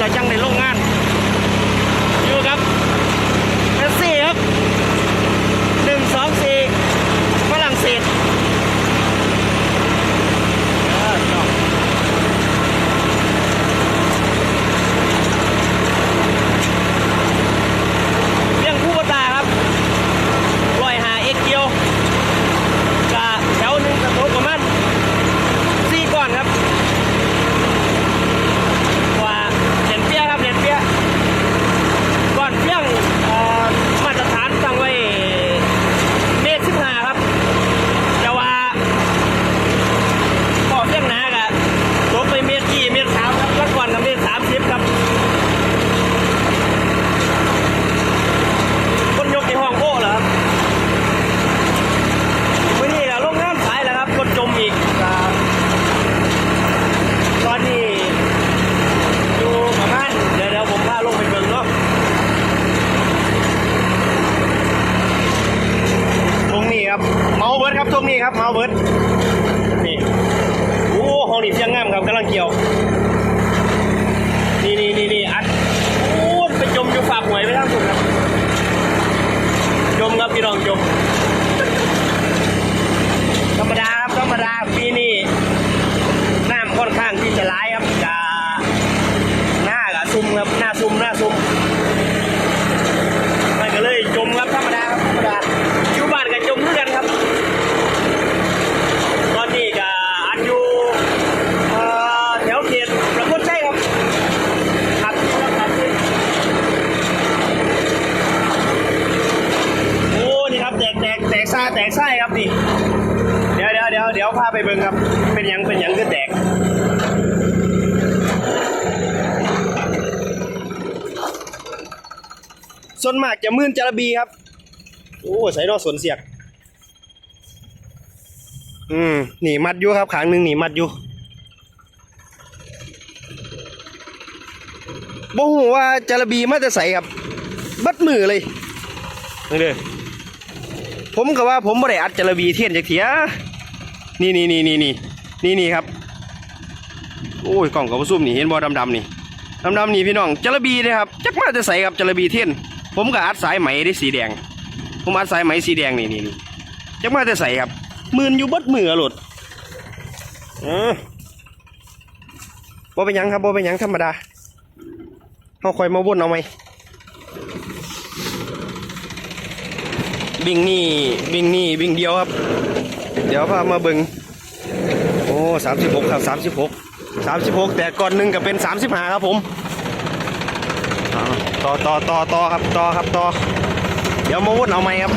แล้วจังในลง ครับเมาเบิร์ดนี่โอ้ห้องนี้เสียงงามครับกำลังเกี่ยว นี่นี่นี่นี่อัดโอ้ไปจมอยู่ฝากหวยไปทั้งสุดครับจมครับพี่น้องจม ธรรมดาครับธรรมดาปีนี้น้ำค่อนข้างที่จะร้ายครับจะหน้ากับซุ่มครับหน้าซุ่มหน้าซุ่มมันก็เลยจมครับธรรมดาครับธรรมดาอยู่บ้านกับจมด้วยกันครับ ตอนนี้ก็อันอยู่เอ่อแถวเขตประพุทธชัยครับครับครับโอ้นี่ครับแตกแตกแตกซ่าแตกไส้ครับนี่ เดี๋ยวเดี๋ยวเดี๋ยว เดี๋ยวพาไปเบิ่งครับ เป็นหยังเป็นหยังคือแตกส่วนมากจะมื่นจระบีครับ โอ้ใส่นอกสวนเสียก อืมหนีมัดอยู่ครับขางหนึ่งหนีมัดอยู่บ่ฮู้ว่าจระบีมาจะใส่ครับ บัดมือเลยนี่เด้อผมก็ว่าผมบ่ได้อัดจระบีเทียนจากเถีย นี่นี่นี่นี่นี่นี่นี่ครับโอ้ยกล้องกับซุ่มนี่เห็นบ่ดำๆนี่ดำๆนี่พี่น้องจระบีนะครับจักมาจะใส่ครับจระบีเทียนผมก็อัดสายไหมได้สีแดง ผมอัดสายไหมสีแดงนี่นี่นี่จักมาจะใส่ครับมืนอยู่เบดมือหลดเออบ่เป็นยังครับบ่เป็นยังธรรมดาเขาคอยมาวนเอาไหมบิงนี่บิงนี่บิงเดียวครับ เดี๋ยวพามาเบิงโอ้สามสิบหกครับสามสิบหกสามสิบหกแต่ก่อนหนึ่งก็เป็นสามสิบห้าครับผมต่อต่อต่อต่อครับต่อครับต่อเดี๋ยวมาวนเอาไหมครับ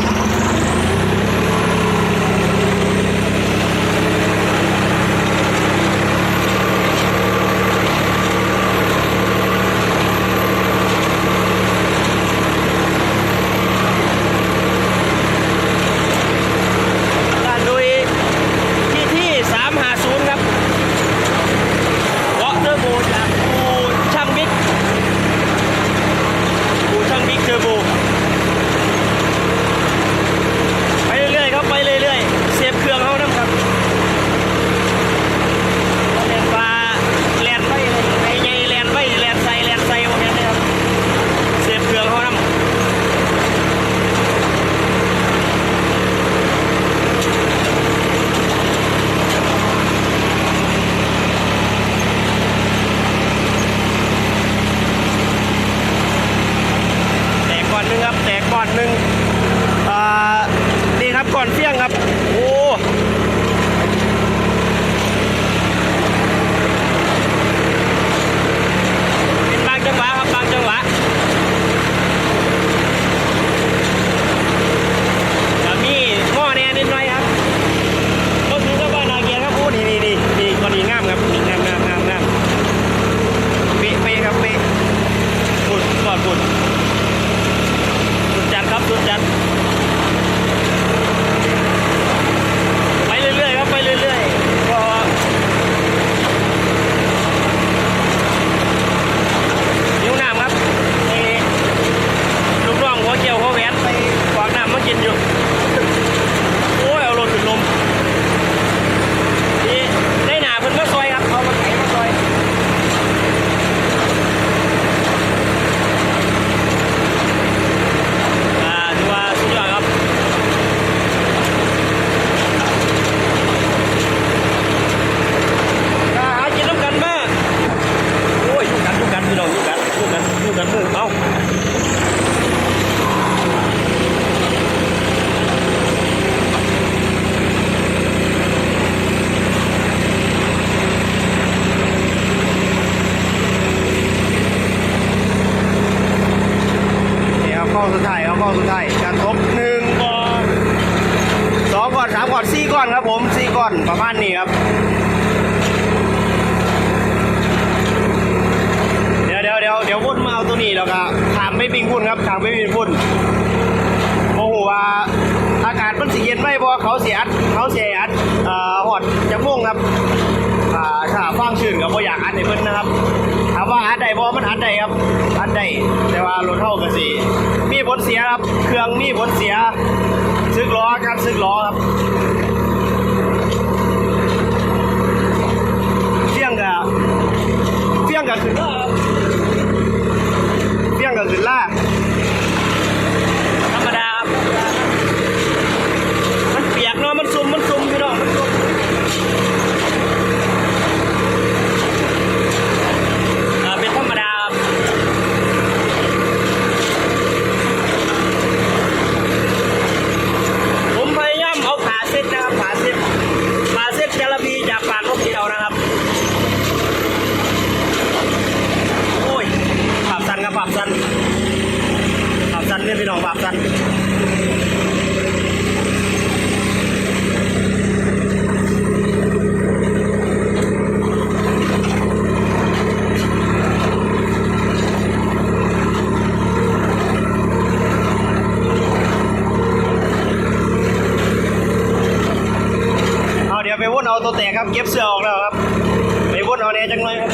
ก่อนสามก่อนสี่ก่อนครับผมสี่ก่อนประมาณนี้ครับ เดี๋ยวเดี๋ยวเดี๋ยวเดี๋ยวพุ่นมาเอาตัวนี้แล้วก็ถามไม่ปิงพุ่นครับถามไม่ปิงพุ่นโอ้โหว่าอากาศมันสีเย็นไหมเพราะเขาเสียอัดเขาเสียอัดอ่อหอดจมูกครับอ่าถ้าฟังชื่นกับว่อยากอัดในเพิ่นนะครับถามว่าอัดได้บ่มันอัดได้ครับอัดได้แต่ว่ารถเท่ากันสิมีผลเสียครับ เครื่องมีผลเสีย ซึกล้อการซึกล้อครับเฟี้ยงกับเฟี้ยงกับขึ้นล่าครับเฟี้ยงกับขึ้นล่าธรรมดาครับมันเปียกเนาะมันซุ่มมันซุ่มพี่น้องมันซุ่มอ่าเป็นธรรมดาครับ ผมพยายามเอาขาเส้นนะครับขาเส้นขาเส้นจระบีจากปากนกเขียวนะครับ โอ้ยปรับสันครับปรับสันปรั บสันเองปรับสันเอาเดี๋ยวไปวนเอาตัวแตกครับ เก็บเสื้อออกแล้วครับ ไปวนเอาเนี่จังเลยครับ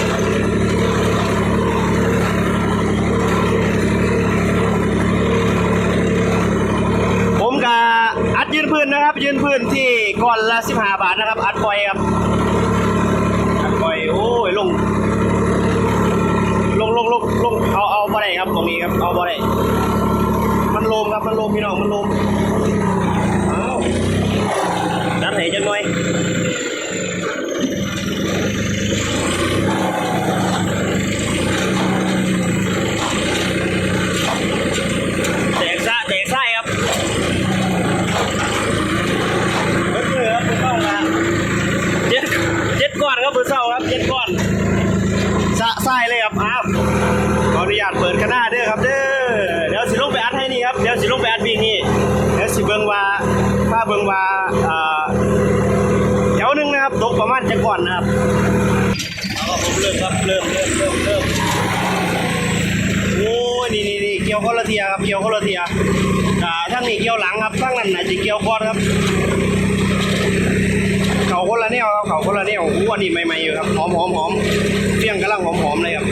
ผมกับอัดยืนพื้นนะครับ ยืนพื้นที่ก่อนละสิบห้าบาทนะครับ อัดปล่อยครับ อัดปล่อยโอ้ยลง ลงลงลงลงเอาเอาบ่ได้ครับตรงนี้ครับเอาบ่ได้มันลมครับมันลมพี่น้องมันลมเอาดันไหนจังหน่อยแตกซะแตกไส้ครับ เบิดมือครับเศร้าละเจ็ดเจ็ดก้อนครับเพื่อเศร้าครับเจ็ดก้อนสะไส้เลยครับอ้าวขออนุญาตเปิดกันหน้าเด้อครับเด้อเดี๋ยวสิลงไปอัดให้นี่ครับ เดี๋ยวสิลงไปอัดวิ่งนี่เดี๋ยวสิเบิงว่าถ้าเบิงว่าอ่าแถวหนึ่งนะครับตกประมาณจ็ดก้อนนะครับเอาผมเริ่มครับเริ่มเริ่มเริ่มเริ่มโอ้ยนี่นี่นี่เกี่ยวคนละเทียครับเกี่ยวคนละเทียอ่าทั้งนี้เกี่ยวหลังครับทั้งนั้นน่ะจะเกี่ยวก้อนครับเขาคนละแนวครับเขาคนละแนวอู้อันนี้ใหม่ๆอยู่ครับหอมหอมหอมเฟี้ยงกำลังหอมหอมเลยครับ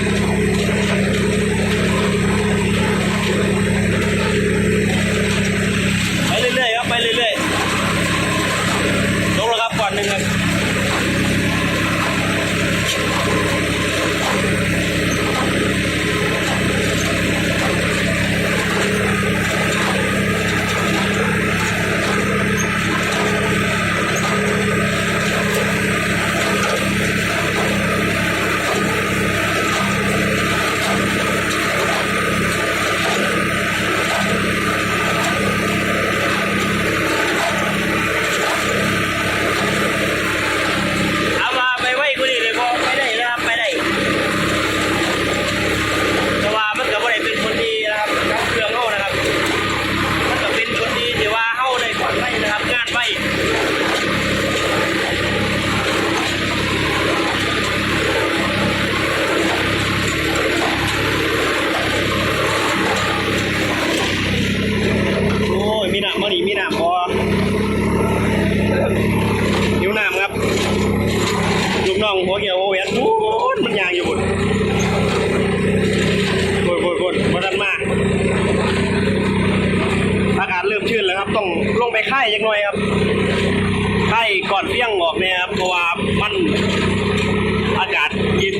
นแล้วครับ ต้องลงไปค่ายจักหน่อยครับค่ายก่อนเที่ยงออกเนี่ยครับเพราะว่ามันอากาศเย็น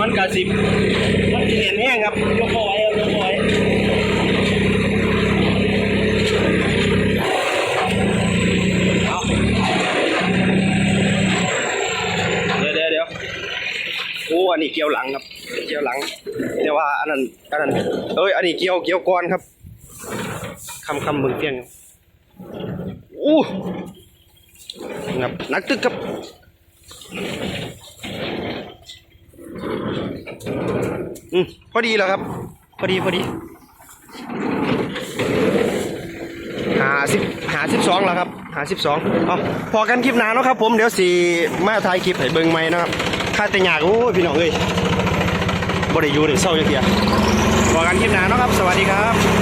มันกระสิบมันเห็นแห้งครับยกเอาไว้ครับยกเอไว้เดี๋ยวเดี๋ยวเดี๋ยวโอ้อันนี้เกี่ยวหลังครับ หลังเดี๋ยวว่าอันนั้นอันนั้นเอ้ยอันนี้เกี่ยวเกี่ยวก่อนครับคำคำมึงเตียงอู้ครับนักตึกครับอืมพอดีแล้วครับ พอดีพอดีหาสิบหาสิบสองแล้วครับหาสิบสองเอาพอกันคลิปนาเนาะครับผมเดี๋ยวสีมาถ่ายคลิปให้เบิ่งใหม่นะครับค่าแต่งยากโอ้ยพี่น้องเอ้ย บ่ได้อยู่ได้เศร้าจังเทียบอกันคลิปหนาเนาะครับ สวัสดีครับ